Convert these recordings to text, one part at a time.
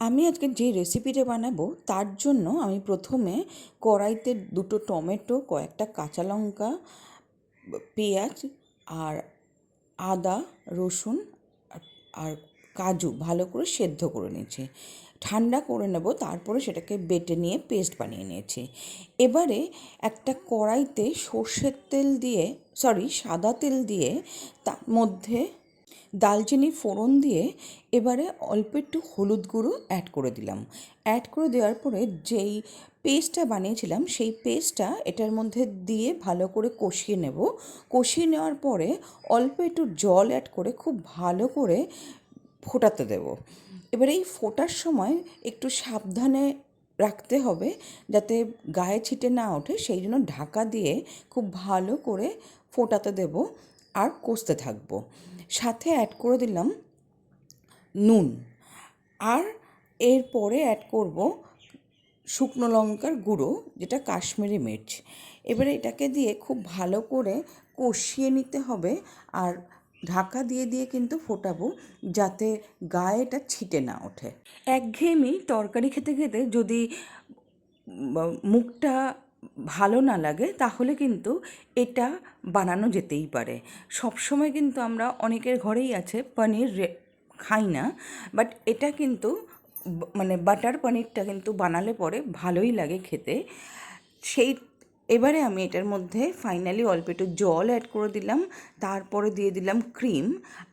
আমি আজকে যে রেসিপিটা বানাবো, তার জন্য আমি প্রথমে কড়াইতে দুটো টমেটো, কয়েকটা কাঁচা লঙ্কা, পেঁয়াজ আর আদা, রসুন আর কাজু ভালো করে সেদ্ধ করে নিয়েছি। ঠান্ডা করে নেব, তারপরে সেটাকে বেটে নিয়ে পেস্ট বানিয়ে নিয়েছি। এবারে একটা কড়াইতে সর্ষের তেল দিয়ে সরি সাদা তেল দিয়ে তার মধ্যে দালচিনি ফোড়ন দিয়ে এবারে অল্প একটু হলুদ গুঁড়ো অ্যাড করে দিলাম। অ্যাড করে দেওয়ার পরে যেই পেস্টটা বানিয়েছিলাম, সেই পেস্টটা এটার মধ্যে দিয়ে ভালো করে কষিয়ে নেব। কষিয়ে নেওয়ার পরে অল্প একটু জল অ্যাড করে খুব ভালো করে ফোটাতে দেব। এবার এই ফোটার সময় একটু সাবধানে রাখতে হবে যাতে গায়ে ছিটে না ওঠে, সেই জন্য ঢাকা দিয়ে খুব ভালো করে ফোটাতে দেব। আর কষতে থাকব। সাথে অ্যাড করে দিলাম নুন। আর এরপরে অ্যাড করব শুকনো লঙ্কার গুঁড়ো, যেটা কাশ্মীরি মির্চ। এবারে এটাকে দিয়ে খুব ভালো করে কষিয়ে নিতে হবে আর ঢাকা দিয়ে দিয়ে কিন্তু ফোটাবো যাতে গায়ে এটা ছিটে না ওঠে। একঘেয়েমি তরকারি খেতে খেতে যদি মুখটা ভালো না লাগে, তাহলে কিন্তু এটা বানানো যেতেই পারে। সবসময় কিন্তু আমরা অনেকের ঘরেই আছে, পনির খাই না বাট এটা কিন্তু মানে বাটার পনিরটা কিন্তু বানালে পরে ভালোই লাগে খেতে। সেই, এবারে আমি এটার মধ্যে ফাইনালি অল্প একটু জল অ্যাড করে দিলাম, তারপরে দিয়ে দিলাম ক্রিম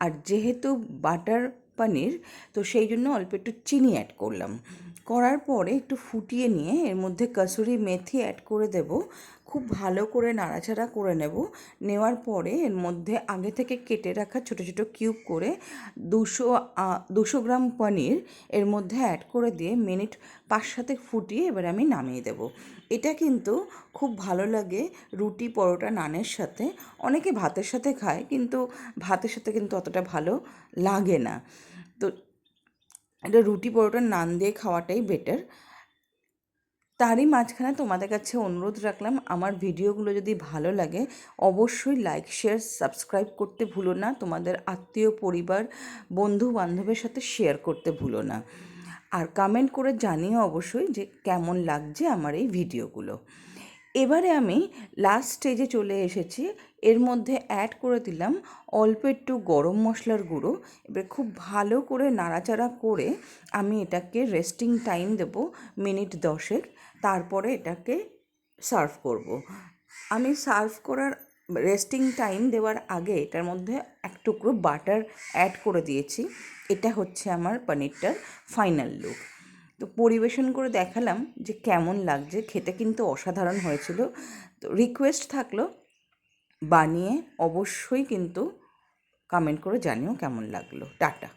আর যেহেতু বাটার পনির, তো সেই জন্য অল্প একটু চিনি অ্যাড করলাম। করার পরে একটু ফুটিয়ে নিয়ে এর মধ্যে কাসুরি মেথি অ্যাড করে দেব। খুব ভালো করে নাড়াচাড়া করে নেব। নেওয়ার পরে এর মধ্যে আগে থেকে কেটে রাখা ছোটো ছোটো কিউব করে দুশো দুশো গ্রাম পনির এর মধ্যে অ্যাড করে দিয়ে মিনিট পাঁচ সাথে ফুটিয়ে এবার আমি নামিয়ে দেব। এটা কিন্তু খুব ভালো লাগে রুটি পরোটা নানের সাথে। অনেকে ভাতের সাথে খায় কিন্তু ভাতের সাথে কিন্তু অতটা ভালো লাগে না। তো এটা রুটি পরোটা নান দিয়ে খাওয়াটাই বেটার তারই মাঝখানে তোমাদের কাছে অনুরোধ রাখলাম, আমার ভিডিওগুলো যদি ভালো লাগে, অবশ্যই লাইক শেয়ার সাবস্ক্রাইব করতে ভুলো না। তোমাদের আত্মীয় পরিবার বন্ধু বান্ধবের সাথে শেয়ার করতে ভুলো না। আর কমেন্ট করে জানিও অবশ্যই যে কেমন লাগছে আমার এই ভিডিওগুলো। এবারে আমি লাস্ট স্টেজে চলে এসেছি এর মধ্যে অ্যাড করে দিলাম অল্প একটু গরম মশলার গুঁড়ো। এবার খুব ভালো করে নাড়াচাড়া করে আমি এটাকে রেস্টিং টাইম দেব মিনিট দশেক। তারপরে এটাকে সার্ভ করব। আমি সার্ভ করার রেস্টিং টাইম দেওয়ার আগে এটার মধ্যে এক টুকরো বাটার অ্যাড করে দিয়েছি। এটা হচ্ছে আমার পনিরটার ফাইনাল লুক তো পরিবেশন করে দেখালাম যে কেমন লাগছে। খেতে কিন্তু অসাধারণ হয়েছিল। তো রিকোয়েস্ট থাকল বানিয়ে অবশ্যই কিন্তু কমেন্ট করে জানিও কেমন লাগল। টাটা।